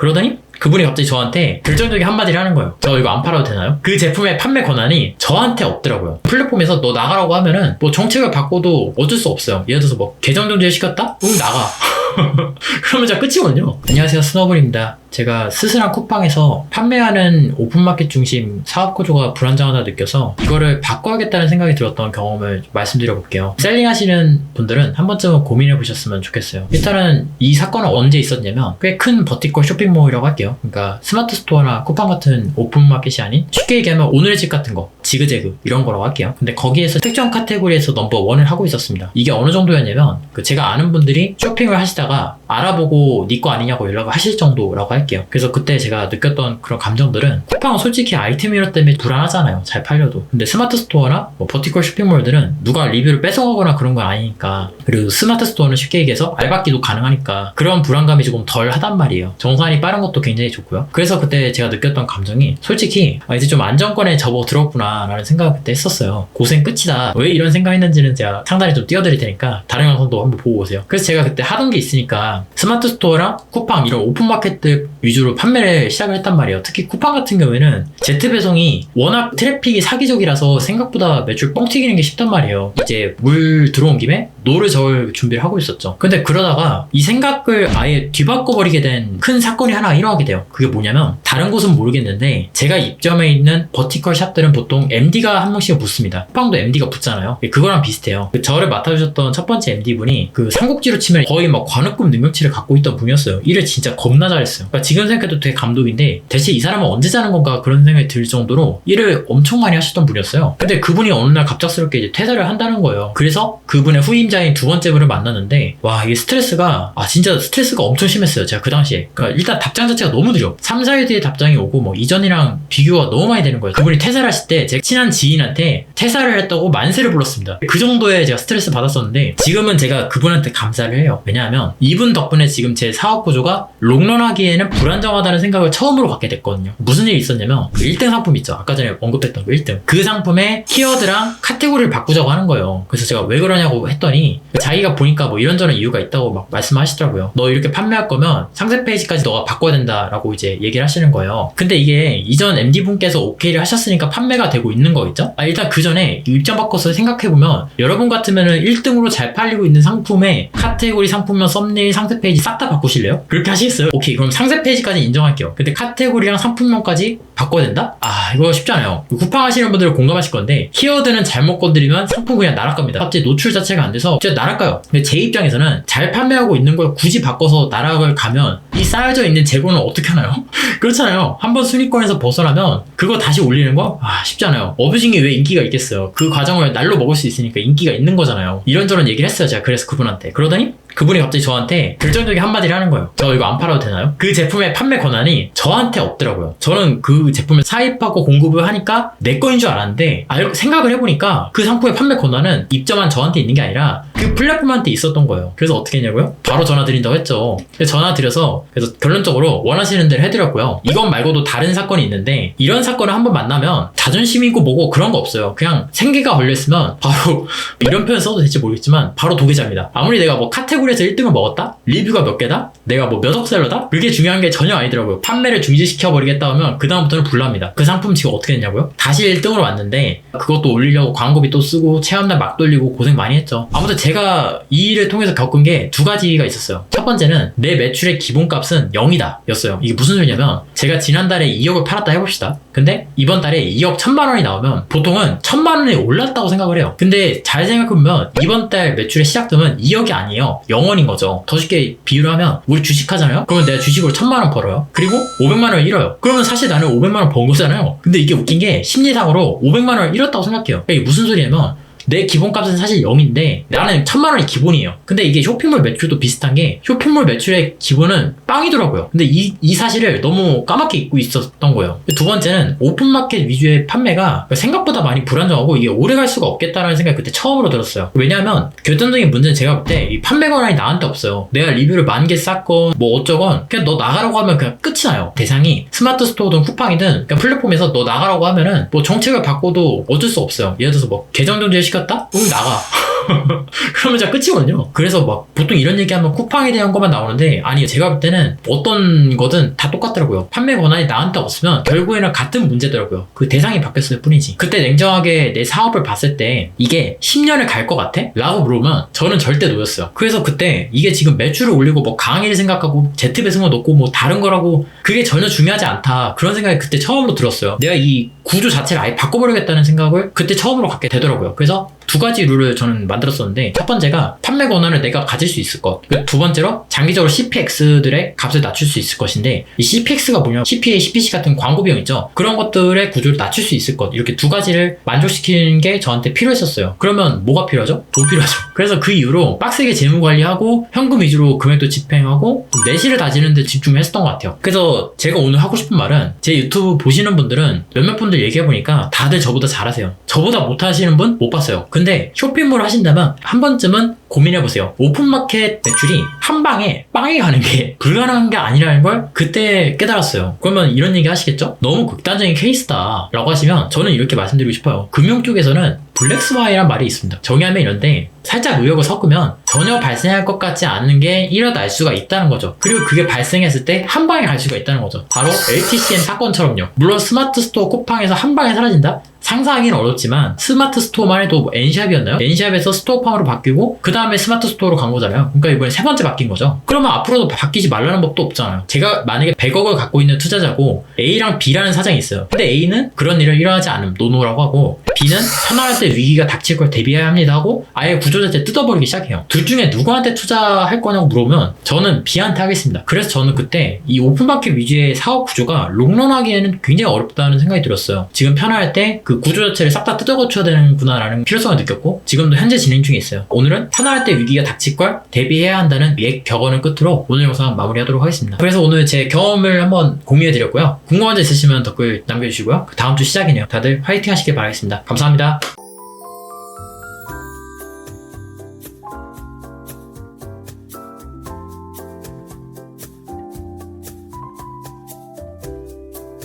그러더니 그분이 갑자기 저한테 결정적인 한마디를 하는 거예요. 저 이거 안 팔아도 되나요? 그 제품의 판매 권한이 저한테 없더라고요. 플랫폼에서 너 나가라고 하면은 뭐 정책을 바꿔도 어쩔 수 없어요. 예를 들어서 뭐 계정 정지를 시켰다? 응 나가. 그러면 자 끝이거든요. 안녕하세요 스노블입니다. 제가 스스랑 쿠팡에서 판매하는 오픈마켓 중심 사업 구조가 불안정하다 느껴서 이거를 바꿔야겠다는 생각이 들었던 경험을 좀 말씀드려 볼게요. 셀링 하시는 분들은 한 번쯤은 고민해 보셨으면 좋겠어요. 일단은 이 사건은 언제 있었냐면 꽤 큰 버티컬 쇼핑몰이라고 할게요. 그러니까 스마트 스토어나 쿠팡 같은 오픈마켓이 아닌 쉽게 얘기하면 오늘의 집 같은 거, 지그재그 이런 거라고 할게요. 근데 거기에서 특정 카테고리에서 넘버 원을 하고 있었습니다. 이게 어느 정도였냐면 그 제가 아는 분들이 쇼핑을 하시다가 알아보고 네 거 아니냐고 연락을 하실 정도라고 할게요. 그래서 그때 제가 느꼈던 그런 감정들은 쿠팡은 솔직히 아이템 이런 때문에 불안하잖아요. 잘 팔려도. 근데 스마트 스토어나 뭐 버티컬 쇼핑몰들은 누가 리뷰를 뺏어가거나 그런 건 아니니까 그리고 스마트 스토어는 쉽게 얘기해서 알바끼도 가능하니까 그런 불안감이 조금 덜 하단 말이에요. 정산이 빠른 것도 굉장히 좋고요. 그래서 그때 제가 느꼈던 감정이 솔직히 아, 이제 좀 안정권에 접어들었구나 라는 생각을 그때 했었어요. 고생 끝이다. 왜 이런 생각했는지는 제가 상당히 좀 띄워드릴 테니까 다른 영상도 한번 보고 오세요. 그래서 제가 그때 하던 게 있으니까 스마트 스토어랑 쿠팡 이런 오픈마켓들 위주로 판매를 시작을 했단 말이에요. 특히 쿠팡 같은 경우에는 제트 배송이 워낙 트래픽이 사기적이라서 생각보다 매출 뻥 튀기는 게 쉽단 말이에요. 이제 물 들어온 김에 노를 저을 준비를 하고 있었죠. 근데 그러다가 이 생각을 아예 뒤바꿔버리게 된 큰 사건이 하나 일어나게 돼요. 그게 뭐냐면 다른 곳은 모르겠는데 제가 입점해 있는 버티컬 샵들은 보통 MD가 한 명씩 붙습니다. 쿠팡도 MD가 붙잖아요. 그거랑 비슷해요. 그 저를 맡아주셨던 첫 번째 MD분이 그 삼국지로 치면 거의 막 관우급 능력치를 갖고 있던 분이었어요. 일을 진짜 겁나 잘했어요. 그러니까 지금 생각해도 되게 감동인데 대체 이 사람은 언제 자는 건가 그런 생각이 들 정도로 일을 엄청 많이 하셨던 분이었어요. 근데 그분이 어느 날 갑작스럽게 이제 퇴사를 한다는 거예요. 그래서 그분의 후임 자인 두 번째 분을 만났는데 와 이게 스트레스가 아 진짜 스트레스가 엄청 심했어요. 제가 그 당시에. 그러니까 일단 답장 자체가 너무 느려. 3, 4일 뒤에 답장이 오고 뭐 이전이랑 비교가 너무 많이 되는 거예요. 그분이 퇴사를 하실 때 제 친한 지인한테 퇴사를 했다고 만세를 불렀습니다. 그 정도의 제가 스트레스 받았었는데 지금은 제가 그분한테 감사를 해요. 왜냐하면 이분 덕분에 지금 제 사업 구조가 롱런하기에는 불안정하다는 생각을 처음으로 갖게 됐거든요. 무슨 일이 있었냐면 그 1등 상품 있죠. 아까 전에 언급했던 그 1등. 그 상품의 키워드랑 카테고리를 바꾸자고 하는 거예요. 그래서 제가 왜 그러냐고 했더니 자기가 보니까 뭐 이런저런 이유가 있다고 막 말씀하시더라고요. 너 이렇게 판매할 거면 상세 페이지까지 너가 바꿔야 된다라고 이제 얘기를 하시는 거예요. 근데 이게 이전 MD분께서 오케이를 하셨으니까 판매가 되고 있는 거겠죠? 아, 일단 그 전에 입장 바꿔서 생각해보면 여러분 같으면은 1등으로 잘 팔리고 있는 상품에 카테고리 상품명 썸네일 상세 페이지 싹 다 바꾸실래요? 그렇게 하시겠어요? 오케이 그럼 상세 페이지까지 인정할게요. 근데 카테고리랑 상품명까지 바꿔야 된다? 아 이거 쉽지 않아요. 쿠팡 하시는 분들은 공감하실 건데 키워드는 잘못 건드리면 상품 그냥 날아갑니다. 갑자기 노출 자체가 안 돼서 진짜 날아가요. 근데 제 입장에서는 잘 판매하고 있는 걸 굳이 바꿔서 날아갈 가면 이 쌓여져 있는 재고는 어떻게 하나요? 그렇잖아요. 한번 순위권에서 벗어나면 그거 다시 올리는 거? 아 쉽지 않아요. 어뷰징이 왜 인기가 있겠어요. 그 과정을 날로 먹을 수 있으니까 인기가 있는 거잖아요. 이런저런 얘기를 했어요. 제가 그래서 그분한테. 그러더니 그분이 갑자기 저한테 결정적인 한마디를 하는 거예요. 저 이거 안 팔아도 되나요? 그 제품의 판매 권한이 저한테 없더라고요. 저는 그 제품을 사입하고 공급을 하니까 내 거인 줄 알았는데 알- 생각을 해보니까 그 상품의 판매 권한은 입점한 저한테 있는 게 아니라 그 플랫폼한테 있었던 거예요. 그래서 어떻게 했냐고요? 바로 전화 드린다고 했죠. 전화 드려서 그래서 결론적으로 원하시는 대로 해드렸고요. 이건 말고도 다른 사건이 있는데 이런 사건을 한번 만나면 자존심이고 뭐고 그런 거 없어요. 그냥 생계가 걸렸으면 바로 이런 표현 써도 될지 모르겠지만 바로 도계자입니다. 아무리 내가 뭐 카테고리 에서 1등을 먹었다? 리뷰가 몇 개다? 내가 뭐 몇 억셀러다? 그게 중요한 게 전혀 아니더라고요. 판매를 중지시켜버리겠다 하면 그다음부터는 불납니다. 그 상품 지금 어떻게 했냐고요? 다시 1등으로 왔는데 그것도 올리려고 광고비 또 쓰고 체험날 막 돌리고 고생 많이 했죠. 아무튼 제가 이 일을 통해서 겪은 게 두 가지가 있었어요. 첫 번째는 내 매출의 기본값은 0이다 였어요. 이게 무슨 소리냐면 제가 지난달에 2억을 팔았다 해봅시다. 근데 이번 달에 2억 1천만 원이 나오면 보통은 1천만 원이 올랐다고 생각을 해요. 근데 잘 생각해보면 이번 달 매출의 시작점은 2억이 아니에요. 0원인 거죠. 더 쉽게 비유를 하면 우리 주식 하잖아요. 그러면 내가 주식으로 1천만 원 벌어요. 그리고 500만 원을 잃어요. 그러면 사실 나는 500만 원 번 거잖아요. 근데 이게 웃긴 게 심리상으로 500만 원을 잃었다고 생각해요. 이게 무슨 소리냐면 내 기본값은 사실 0인데 나는 천만 원이 기본이에요. 근데 이게 쇼핑몰 매출도 비슷한 게 쇼핑몰 매출의 기본은 빵이더라고요. 근데 이, 이 사실을 너무 까맣게 잊고 있었던 거예요. 두 번째는 오픈마켓 위주의 판매가 생각보다 많이 불안정하고 이게 오래 갈 수가 없겠다라는 생각이 그때 처음으로 들었어요. 왜냐하면 결정적인 문제는 제가 볼 때 이 판매 권한이 나한테 없어요. 내가 리뷰를 만 개 쌓건 뭐 어쩌건 그냥 너 나가라고 하면 그냥 끝이 나요. 대상이 스마트 스토어든 쿠팡이든 그냥 플랫폼에서 너 나가라고 하면은 뭐 정책을 바꿔도 어쩔 수 없어요. 예를 들어서 뭐 계정 정지를 시켰다? 응 나가. 그러면 진짜 끝이거든요. 그래서 막 보통 이런 얘기하면 쿠팡에 대한 것만 나오는데 아니요 제가 볼 때는 어떤 거든 다 똑같더라고요. 판매 권한이 나한테 없으면 결국에는 같은 문제더라고요. 그 대상이 바뀌었을 뿐이지. 그때 냉정하게 내 사업을 봤을 때 이게 10년을 갈 것 같아? 라고 물으면 저는 절대 노였어요. 그래서 그때 이게 지금 매출을 올리고 뭐 강의를 생각하고 제트 배송을 넣고 뭐 다른 거라고 그게 전혀 중요하지 않다. 그런 생각이 그때 처음으로 들었어요. 내가 이 구조 자체를 아예 바꿔버리겠다는 생각을 그때 처음으로 갖게 되더라고요. 그래서 두 가지 룰을 저는 만들었었는데 첫 번째가 판매 권한을 내가 가질 수 있을 것. 그두 번째로 장기적으로 CPX들의 값을 낮출 수 있을 것인데 이 CPX가 뭐냐? CPA, CPC 같은 광고 비용 있죠. 그런 것들의 구조를 낮출 수 있을 것. 이렇게 두 가지를 만족시키는 게 저한테 필요했었어요. 그러면 뭐가 필요하죠? 돈 필요하죠. 그래서 그 이후로 빡세게 재무 관리하고 현금 위주로 금액도 집행하고 좀 내실을 다지는 데 집중했었던 것 같아요. 그래서 제가 오늘 하고 싶은 말은 제 유튜브 보시는 분들은 몇몇 분들 얘기해 보니까 다들 저보다 잘하세요. 저보다 못하시는 분 못 봤어요. 근데 쇼핑몰 하신 다면 한 번쯤은 고민해 보세요. 오픈마켓 매출이 한 방에 빵이 가는 게 불가능한 게 아니라는 걸 그때 깨달았어요. 그러면 이런 얘기 하시겠죠? 너무 극단적인 케이스다 라고 하시면 저는 이렇게 말씀드리고 싶어요. 금융 쪽에서는 블랙스와이란 말이 있습니다. 정의하면 이런데 살짝 의욕을 섞으면 전혀 발생할 것 같지 않은 게 일어날 수가 있다는 거죠. 그리고 그게 발생했을 때 한 방에 갈 수가 있다는 거죠. 바로 LTCM 사건처럼요. 물론 스마트 스토어 쿠팡에서 한 방에 사라진다? 상상하기는 어렵지만 스마트 스토어만 해도 뭐 N샵이었나요? N샵에서 스토어팜으로 바뀌고 그 다음에 스마트 스토어로 간 거잖아요. 그러니까 이번에 세 번째 바뀐 거죠. 그러면 앞으로도 바뀌지 말라는 법도 없잖아요. 제가 만약에 100억을 갖고 있는 투자자고 A랑 B라는 사장이 있어요. 근데 A는 그런 일을 일어나지 않음 노노라고 하고 B는 편안할 때 위기가 닥칠 걸 대비해야 합니다 하고 아예 구조 자체 뜯어버리기 시작해요. 둘 중에 누구한테 투자할 거냐고 물어보면 저는 B한테 하겠습니다. 그래서 저는 그때 이 오픈마켓 위주의 사업 구조가 롱런하기에는 굉장히 어렵다는 생각이 들었어요. 지금 편안할 때 그 구조 자체를 싹 다 뜯어고쳐야 되는구나라는 필요성을 느꼈고 지금도 현재 진행 중에 있어요. 오늘은 편안할 때 위기가 닥칠 걸 대비해야 한다는 옛 격언을 끝으로 오늘 영상 마무리하도록 하겠습니다. 그래서 오늘 제 경험을 한번 공유해드렸고요. 궁금한 점 있으시면 댓글 남겨주시고요. 다음 주 시작이네요. 다들 화이팅 하시길 바라겠습니다. 감사합니다.